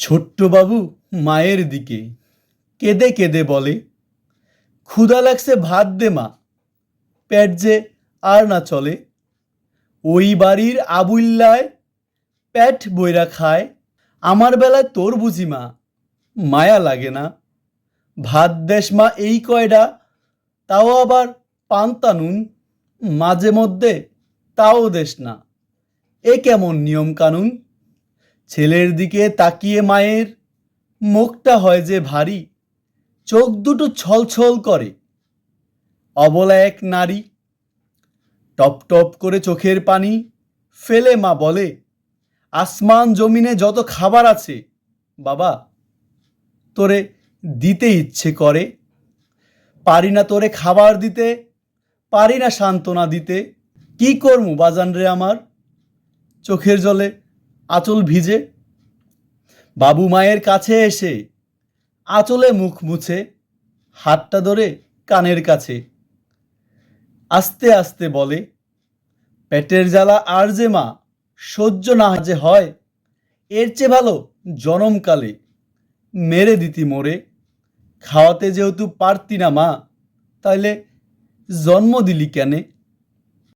ছোট্টবাবু মায়ের দিকে কেঁদে কেঁদে বলে, ক্ষুধা লাগছে ভাত দে মা। পেট যে আর না চলে। ওই বাড়ির আবুল্লায় পেট বইরা খায়। আমার বেলায় তোর বুঝি মা, মায়া লাগে না। ভাত দেশ মা এই কয়ডা, তাও আবার পান্তা নুন। মাঝে মধ্যে তাও দেশ না। এ কেমন নিয়ম কানুন? ছেলের দিকে তাকিয়ে মায়ের মুখটা হয় যে ভারী, চোখ দুটো ছলছল করে। অবলা এক নারী টপ টপ করে চোখের পানি ফেলে মা বলে, আসমান জমিনে যত খাবার আছে, বাবা, তোরে দিতে ইচ্ছে করে। পারি না তোরে খাবার দিতে, পারি না সান্ত্বনা দিতে। কি করমু বাজান রে আমার? চোখের জলে আঁচল ভিজে। বাবু মায়ের কাছে এসে আঁচলে মুখ মুছে, হাতটা ধরে কানের কাছে। আস্তে আস্তে বলে, পেটের জ্বালা আর যে মা, সহ্য না যে হয়, এর চেয়ে ভালো জনমকালে মেরে দিতি মোরে। খাওয়াতে যেহেতু পারতি না মা, তাইলে জন্ম দিলি কেনে?